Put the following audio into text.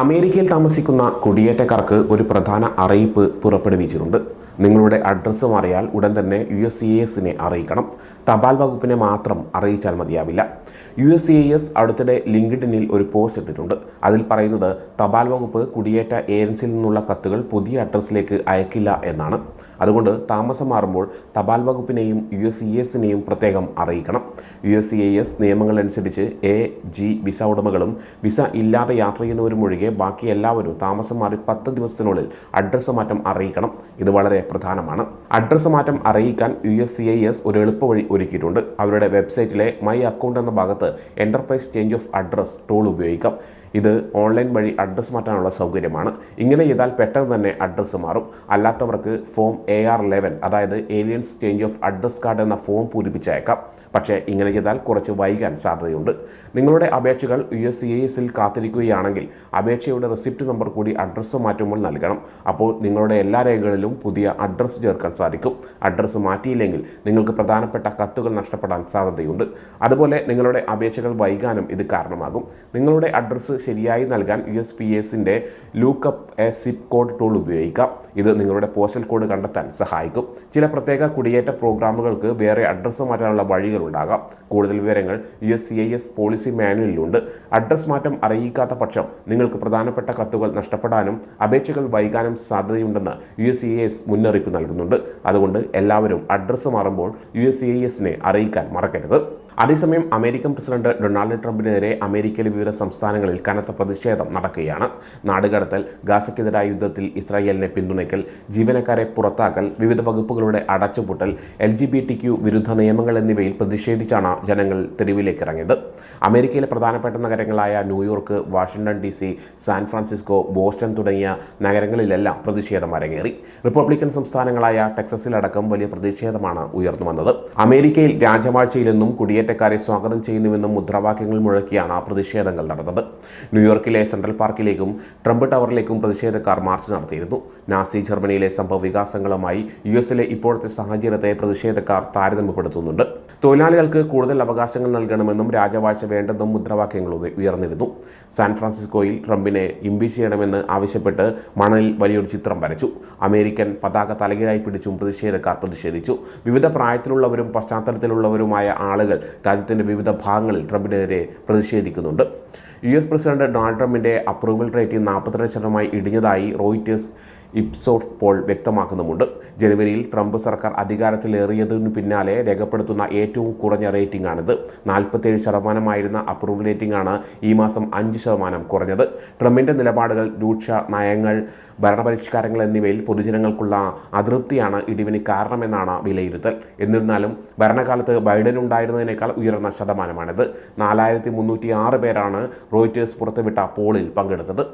അമേരിക്കയിൽ താമസിക്കുന്ന കുടിയേറ്റക്കാർക്ക് ഒരു പ്രധാന അറിയിപ്പ് പുറപ്പെടുവിച്ചിട്ടുണ്ട്. നിങ്ങളുടെ അഡ്രസ്സ് മാറിയാൽ ഉടൻ തന്നെ യു എസ് സി എസിനെ അറിയിക്കണം. തപാൽ വകുപ്പിനെ മാത്രം അറിയിച്ചാൽ മതിയാവില്ല. യു എസ് സി എസ് അടുത്തിടെ ലിങ്ക്ഡിനിൽ ഒരു പോസ്റ്റ് ഇട്ടിട്ടുണ്ട്. അതിൽ പറയുന്നത് തപാൽ വകുപ്പ് കുടിയേറ്റ ഏജൻസിയിൽ നിന്നുള്ള കത്തുകൾ പുതിയ അഡ്രസ്സിലേക്ക് അയക്കില്ല എന്നാണ്. അതുകൊണ്ട് താമസം മാറുമ്പോൾ തപാൽ വകുപ്പിനെയും യു എസ് സി എസിനെയും പ്രത്യേകം അറിയിക്കണം. U S C A S നിയമങ്ങളനുസരിച്ച് A G visa ഉടമകളും വിസ ഇല്ലാതെ യാത്ര ചെയ്യുന്നവരും ഒഴികെ ബാക്കി എല്ലാവരും താമസം മാറി പത്ത് ദിവസത്തിനുള്ളിൽ അഡ്രസ്സ് മാറ്റം അറിയിക്കണം. ഇത് വളരെ പ്രധാനമാണ്. അഡ്രസ്സ് മാറ്റം അറിയിക്കാൻ U S C I S ഒരു എളുപ്പവഴി ഒരുക്കിയിട്ടുണ്ട്. അവരുടെ വെബ്സൈറ്റിലെ മൈ അക്കൗണ്ട് എന്ന ഭാഗത്ത് enterprise change of address tool ഉപയോഗിക്കാം. ഇത് ഓൺലൈൻ വഴി അഡ്രസ്സ് മാറ്റാനുള്ള സൗകര്യമാണ്. ഇങ്ങനെ ചെയ്താൽ പെട്ടെന്ന് തന്നെ അഡ്രസ്സ് മാറും. അല്ലാത്തവർക്ക് ഫോം എ ആർ ലെവൻ അതായത് aliens change of address card എന്ന ഫോം പൂരിപ്പിച്ചയക്കാം. പക്ഷേ ഇങ്ങനെ ചെയ്താൽ കുറച്ച് വൈകാൻ സാധ്യതയുണ്ട്. നിങ്ങളുടെ അപേക്ഷകൾ യു എസ് സി എസിൽ കാത്തിരിക്കുകയാണെങ്കിൽ അപേക്ഷയുടെ റെസിപ്റ്റ് നമ്പർ കൂടി അഡ്രസ്സ് മാറ്റുമ്പോൾ നൽകണം. അപ്പോൾ നിങ്ങളുടെ എല്ലാ രേഖകളിലും പുതിയ അഡ്രസ്സ് ചേർക്കാൻ സാധിക്കും. അഡ്രസ്സ് മാറ്റിയില്ലെങ്കിൽ നിങ്ങൾക്ക് പ്രധാനപ്പെട്ട കത്തുകൾ നഷ്ടപ്പെടാൻ സാധ്യതയുണ്ട്. അതുപോലെ നിങ്ങളുടെ അപേക്ഷകൾ വൈകാനും ഇത് കാരണമാകും. നിങ്ങളുടെ അഡ്രസ്സ് ശരിയായി നൽകാൻ യു എസ് പി എസിന്റെ lookup a zip code tool ഉപയോഗിക്കാം. ഇത് നിങ്ങളുടെ പോസ്റ്റൽ കോഡ് കണ്ടെത്താൻ സഹായിക്കും. ചില പ്രത്യേക കുടിയേറ്റ പ്രോഗ്രാമുകൾക്ക് വേറെ അഡ്രസ്സ് മാറ്റാനുള്ള വഴികളുണ്ടാകാം കൂടുതൽ വിവരങ്ങൾ U S C I S policy മാനുവലിലുണ്ട്. Address മാറ്റം അറിയിക്കാത്ത പക്ഷം നിങ്ങൾക്ക് പ്രധാനപ്പെട്ട കത്തുകൾ നഷ്ടപ്പെടാനും അപേക്ഷകൾ വൈകാനും സാധ്യതയുണ്ടെന്ന് U S C I S മുന്നറിയിപ്പ് നൽകുന്നുണ്ട്. അതുകൊണ്ട് എല്ലാവരും അഡ്രസ്സ് മാറുമ്പോൾ യു എസ് സി ഐ എസിനെ അറിയിക്കാൻ മറക്കരുത്. അതേസമയം അമേരിക്കൻ പ്രസിഡന്റ് ഡൊണാൾഡ് ട്രംപിനെതിരെ അമേരിക്കയിലെ വിവിധ സംസ്ഥാനങ്ങളിൽ കനത്ത പ്രതിഷേധം നടക്കുകയാണ്. നാടുകടത്തൽ ഗാസയ്ക്കെതിരായ യുദ്ധത്തിൽ ഇസ്രായേലിനെ പിന്തുണയ്ക്കൽ ജീവനക്കാരെ പുറത്താക്കൽ വിവിധ വകുപ്പുകളുടെ അടച്ചുപൂട്ടൽ L G B T Q വിരുദ്ധ നിയമങ്ങൾ എന്നിവയിൽ പ്രതിഷേധിച്ചാണ് ജനങ്ങൾ തെരുവിലേക്ക് ഇറങ്ങിയത് അമേരിക്കയിലെ പ്രധാനപ്പെട്ട നഗരങ്ങളായ New York Washington D C San Francisco Boston തുടങ്ങിയ നഗരങ്ങളിലെല്ലാം പ്രതിഷേധം അരങ്ങേറി. റിപ്പബ്ലിക്കൻ സംസ്ഥാനങ്ങളായ ടെക്സസിലടക്കം വലിയ പ്രതിഷേധമാണ് ഉയർന്നു വന്നത്. അമേരിക്കയിൽ രാജവാഴ്ചയിലെന്നും കുടിയേറ്റക്കാരെ സ്വാഗതം ചെയ്യുന്നുവെന്നും മുദ്രാവാക്യങ്ങൾ മുഴക്കിയാണ് പ്രതിഷേധങ്ങൾ നടന്നത്. ന്യൂയോർക്കിലെ സെൻട്രൽ പാർക്കിലേക്കും ട്രംപ് ടവറിലേക്കും പ്രതിഷേധക്കാർ മാർച്ച് നടത്തിയിരുന്നു. നാസി ജർമ്മനിയിലെ സംഭവ വികാസങ്ങളുമായി യു എസിലെ ഇപ്പോഴത്തെ സാഹചര്യത്തെ പ്രതിഷേധക്കാർ താരതമ്യപ്പെടുത്തുന്നുണ്ട്. തൊഴിലാളികൾക്ക് കൂടുതൽ അവകാശങ്ങൾ നൽകണമെന്നും രാജവാഴ്ച വേണ്ടെന്നും മുദ്രാവാക്യങ്ങൾ ഉയ- ഉയർന്നിരുന്നു. സാൻ ഫ്രാൻസിസ്കോയിൽ ട്രംപിനെ ഇംപീച്ച് ചെയ്യണമെന്ന് ആവശ്യപ്പെട്ട് മണലിൽ വലിയൊരു ചിത്രം വരച്ചു. അമേരിക്കൻ പതാക തലകീഴായി പിടിച്ചും പ്രതിഷേധക്കാർ പ്രതിഷേധിച്ചു. വിവിധ പ്രായത്തിലുള്ളവരും പശ്ചാത്തലത്തിലുള്ളവരുമായ ആളുകൾ രാജ്യത്തിന്റെ വിവിധ ഭാഗങ്ങളിൽ ട്രംപിനെതിരെ പ്രതിഷേധിക്കുന്നുണ്ട്. യു എസ് പ്രസിഡന്റ് ഡൊണാൾഡ് ട്രംപിന്റെ അപ്രൂവൽ റേറ്റിംഗ് നാൽപ്പത്തിരണ്ട് ശതമാനമായി ഇടിഞ്ഞതായി റോയിറ്റേഴ്സ് ഇപ്സോട്ട് പോൾ വ്യക്തമാക്കുന്നുമുണ്ട്. ജനുവരിയിൽ ട്രംപ് സർക്കാർ അധികാരത്തിലേറിയതിനു പിന്നാലെ രേഖപ്പെടുത്തുന്ന ഏറ്റവും കുറഞ്ഞ റേറ്റിംഗ് ആണിത് നാൽപ്പത്തേഴ് ശതമാനമായിരുന്ന അപ്രൂവൽ റേറ്റിംഗ് ആണ് ഈ മാസം അഞ്ച് ശതമാനം കുറഞ്ഞത്. ട്രംപിന്റെ നിലപാടുകൾ രൂക്ഷ നയങ്ങൾ ഭരണപരിഷ്കാരങ്ങൾ എന്നിവയിൽ പൊതുജനങ്ങൾക്കുള്ള അതൃപ്തിയാണ് ഇടിവിന് കാരണമെന്നാണ് വിലയിരുത്തൽ. എന്നിരുന്നാലും ഭരണകാലത്ത് ബൈഡൻ ഉണ്ടായിരുന്നതിനേക്കാൾ ഉയർന്ന ശതമാനമാണിത്. നാലായിരത്തി മുന്നൂറ്റി ആറ് പേരാണ് റോയിറ്റേഴ്സ് പുറത്തുവിട്ട പോളിൽ പങ്കെടുത്തത്.